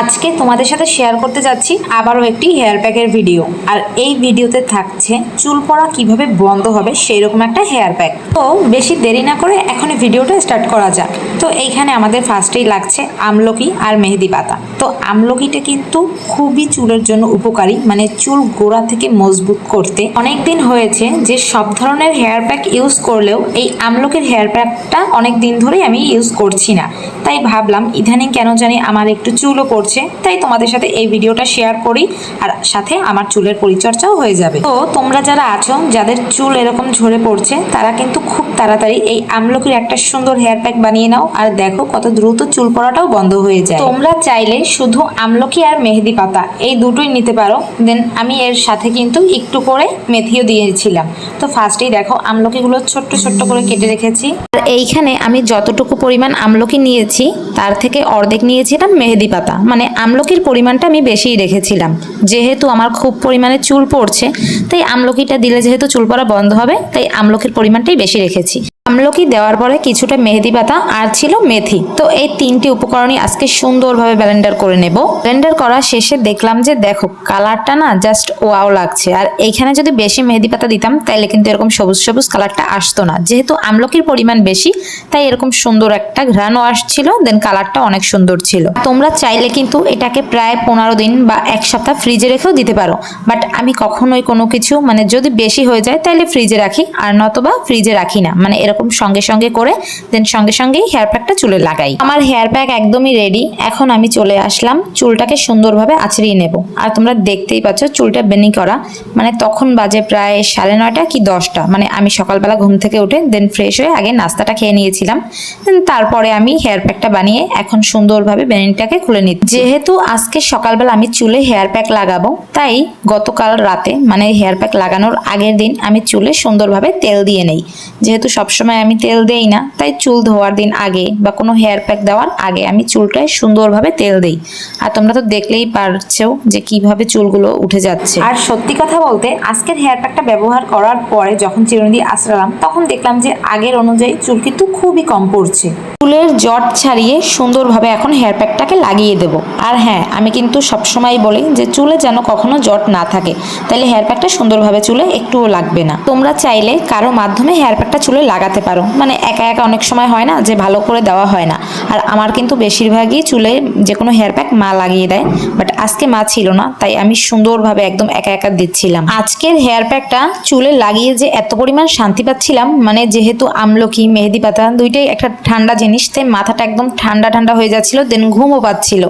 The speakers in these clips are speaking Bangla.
আজকে তোমাদের সাথে শেয়ার করতে যাচ্ছি আবারও একটি হেয়ার প্যাকের ভিডিও আর এই ভিডিওতে থাকছে চুল পড়া কীভাবে বন্ধ হবে সেই রকম একটা হেয়ার প্যাক তো বেশি দেরি না করে এখনই ভিডিওটা স্টার্ট করা যাক। তো এইখানে আমাদের ফার্স্টেই লাগছে আমলকি আর মেহেদি পাতা। তো আমলকিটা কিন্তু খুবই চুলের জন্য উপকারী মানে চুল গোড়া থেকে মজবুত করতে। অনেক দিন হয়েছে যে সব ধরনের হেয়ার প্যাক ইউজ করলেও এই আমলকির হেয়ার প্যাকটা অনেক দিন ধরেই আমি ইউজ করছি না। তাই ভাবলাম ইদানিং কেন জানি আমার একটু চুলও পড়ছে তাই তোমাদের সাথে এই ভিডিওটা শেয়ার করি, আর সাথে আমার চুলের পরিচর্যাও হয়ে যাবে। তো তোমরা যারা আছো, যাদের চুল এরকম ঝরে পড়ছে, তারা কিন্তু খুব তাড়াতাড়ি এই আমলকির একটা সুন্দর হেয়ার প্যাক বানিয়ে নাও, আর দেখো কত দ্রুত চুল পড়াটাও বন্ধ হয়ে যায়। তোমরা চাইলে শুধু আমলকি আর মেহেদি পাতা, এই দুটোই নিতে পারো। দেন আমি এর সাথে কিন্তু একটু করে মেথিও দিয়েছিলাম। তো ফার্স্টেই দেখো আমলকিগুলো ছোট্ট ছোট্ট করে কেটে রেখেছি। আর এইখানে আমি যতটুকু পরিমাণ আমলকি নিয়েছি, তার থেকে অর্ধেক নিয়েছিলাম মেহেদি পাতা। মানে আমলকির পরিমাণটা আমি বেশিই রেখেছিলাম। যেহেতু আমার খুব পরিমাণে চুল পড়ছে, তাই আমলকিটা দিলে যেহেতু চুল পড়া বন্ধ হবে, তাই আমলকির পরিমাণটাই বেশি রেখেছি। আমলকি দেওয়ার পরে কিছুটা মেহেদি পাতা আর ছিল মেথি। তো এই তিনটি উপকরণই আজকে সুন্দরভাবে ব্লেন্ডার করে নেব। ব্লেন্ডার করা শেষে দেখলাম যে দেখো, কালারটা না জাস্ট ওয়াও লাগছে। আর এইখানে যদি বেশি মেহেদি পাতা দিতাম তাহলে কিন্তু এরকম সবুজ সবুজ কালারটা আসতো না। যেহেতু আমলকির পরিমাণ বেশি, তাই এরকম সুন্দর একটা ঘ্রাণও আসছিল দেন কালারটা অনেক সুন্দর ছিল। তোমরা চাইলে কিন্তু এটাকে প্রায় পনেরো দিন বা এক সপ্তাহ ফ্রিজে রেখেও দিতে পারো। বাট আমি কখনোই কোনো কিছু মানে যদি বেশি হয়ে যায় তাহলে ফ্রিজে রাখি। আর নতবা ফ্রিজে রাখি না। মানে এরকম সঙ্গে সঙ্গে করে দেন সঙ্গে সঙ্গেই হেয়ার প্যাকটা চুলে লাগাই। আমার হেয়ার প্যাক একদমই রেডি এখন আমি চলে আসলাম, চুলটাকে সুন্দরভাবে আছড়িয়ে নেব। আর তোমরা দেখতেই পাচ্ছ চুলটা বেনি করা মানে তখন বাজে প্রায় সাড়ে নয়টা কি দশটা মানে আমি সকালবেলা ঘুম থেকে উঠে দেন ফ্রেশ হয়ে আগে নাস্তাটা খেয়ে নিয়েছিলাম। দেন তারপরে আমি হেয়ার প্যাকটা বানিয়ে এখন সুন্দরভাবে বেনিটাকে খুলে নিচ্ছি। যেহেতু আজকে সকালবেলা আমি চুলে হেয়ার প্যাক লাগাবো, তাই গতকাল রাতে মানে হেয়ার প্যাক লাগানোর আগের দিন আমি চুলে সুন্দরভাবে তেল দিয়ে নেই। যেহেতু সবসময় আমি তেল দেই না তাই চুল ধোয়ার দিন আগে বা কোনো হেয়ার প্যাক দেওয়ার আগে আমি চুলটায় সুন্দরভাবে তেল দেই। আর তোমরা তো দেখলেই পারছ যে কীভাবে চুলগুলো উঠে যাচ্ছে। আর সত্যি কথা বলতে আজকের হেয়ার প্যাকটা ব্যবহার করার পরে যখন চিরুনি দিয়ে আশ্রালাম তখন দেখলাম যে আগের অনুযায়ী চুল কিন্তু খুবই কম পড়ছে। চুলের জট ছাড়িয়ে সুন্দরভাবে এখন হেয়ার প্যাকটাকে লাগিয়ে দেব। আর হ্যাঁ আমি কিন্তু সবসময় বলি যে চুলে যেন কখনো জট না থাকে তাহলে হেয়ার প্যাকটা সুন্দরভাবে চুলে একটুও লাগবে না। তোমরা চাইলে কারও মাধ্যমে হেয়ার প্যাকটা চুলে লাগাতে পারো। মানে একা একা অনেক সময় হয় না যে ভালো করে দেওয়া হয় না। আর আমার কিন্তু বেশিরভাগই চুলে যে কোনো হেয়ার প্যাক মা লাগিয়ে দেয়। বাট আজকে মা ছিল না, তাই আমি সুন্দরভাবে একদম একা একা দিচ্ছিলাম। আজকের হেয়ার প্যাকটা চুলে লাগিয়ে যে এত পরিমাণ শান্তি পাচ্ছিলাম মানে যেহেতু আমলকি, মেহেদি পাতা দুইটাই একটা ঠান্ডা জিনিস, তাই মাথাটা একদম ঠান্ডা ঠান্ডা হয়ে যাচ্ছিল দেন ঘুমও পাচ্ছিল।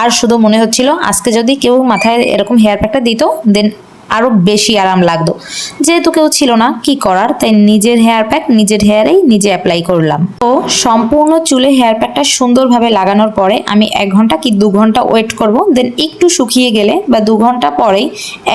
আর শুধু মনে হচ্ছিল, আজকে যদি কেউ মাথায় এরকম হেয়ার প্যাকটা দিত দেন আরও বেশি আরাম লাগতো। যেহেতু কেউ ছিল না, কি করার? তাই নিজের হেয়ার প্যাক নিজের হেয়ারেই নিজে অ্যাপ্লাই করলাম। তো সম্পূর্ণ চুলে হেয়ার প্যাকটা সুন্দরভাবে লাগানোর পরে আমি এক ঘণ্টা কি দু ঘণ্টা ওয়েট করব দেন একটু শুকিয়ে গেলে বা দু ঘণ্টা পরেই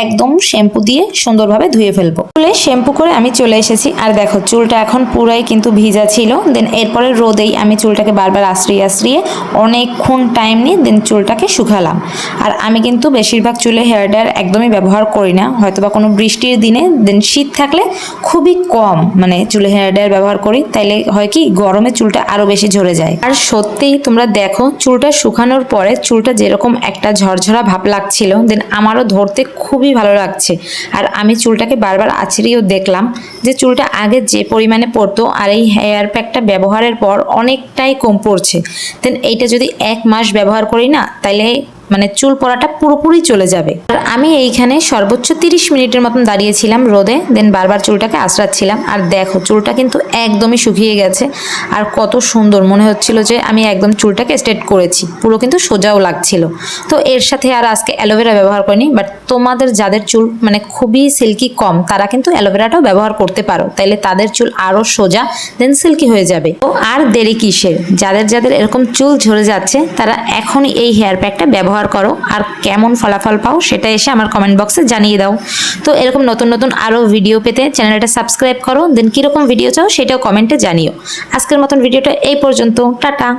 একদম শ্যাম্পু দিয়ে সুন্দরভাবে ধুয়ে ফেলব। চুলে শ্যাম্পু করে আমি চলে এসেছি। আর দেখো, চুলটা এখন পুরাই কিন্তু ভিজা ছিল। দেন এরপরে রোদেই আমি চুলটাকে বারবার আশ্রিয়ে আশ্রিয়ে অনেকক্ষণ টাইম নিয়ে দেন চুলটাকে শুকালাম। আর আমি কিন্তু বেশিরভাগ চুলে হেয়ার ড্রায়ার একদমই ব্যবহার করি না। হয়তো বা কোনো বৃষ্টির দিনে দেন শীত থাকলে খুবই কম মানে চুলে হেয়ার ড্রায়ার ব্যবহার করি, তাইলে হয় কি গরমে চুলটা আরও বেশি ঝরে যায়। আর সত্যিই তোমরা দেখো, চুলটা শুকানোর পরে চুলটা যেরকম একটা ঝরঝরা ভাব লাগছিল দেন আমারও ধরতে খুবই ভালো লাগছে। আর আমি চুলটাকে বারবার আছড়িয়েও দেখলাম যে চুলটা আগে যে পরিমাণে পড়তো আর এই হেয়ার প্যাকটা ব্যবহারের পর অনেকটাই কম পড়ছে। দেন এইটা যদি এক মাস ব্যবহার করি না তাহলে মানে চুল পড়াটা পুরোপুরি চলে যাবে। আর আমি এইখানে সর্বোচ্চ তিরিশ মিনিটের মতন দাঁড়িয়েছিলাম রোদে দেন বারবার চুলটাকে আশ্রাচ্ছিলাম আর দেখো, চুলটা কিন্তু একদমই শুকিয়ে গেছে। আর কত সুন্দর মনে হচ্ছিল যে আমি একদম চুলটাকে স্ট্রেট করেছি। পুরো কিন্তু সোজাও লাগছিল। তো এর সাথে আর আজকে অ্যালোভেরা ব্যবহার করিনি বাট তোমাদের যাদের চুল মানে খুবই সিল্কি কম, তারা কিন্তু অ্যালোভেরাটাও ব্যবহার করতে পারো। তাইলে তাদের চুল আরও সোজা দেন সিল্কি হয়ে যাবে। আর দেরি কিসের? যাদের যাদের এরকম চুল ঝরে যাচ্ছে, তারা এখনই এই হেয়ার প্যাকটা ব্যবহার করো আর কেমন ফলাফল পাও সেটা এসে আমার কমেন্ট বক্সে জানিয়ে দাও। তো এরকম নতুন নতুন আরও ভিডিও পেতে চ্যানেলটা সাবস্ক্রাইব করো দেন কীরকম ভিডিও চাও সেটাও কমেন্টে জানিও। আজকের মতন ভিডিওটা এই পর্যন্ত, টাটা।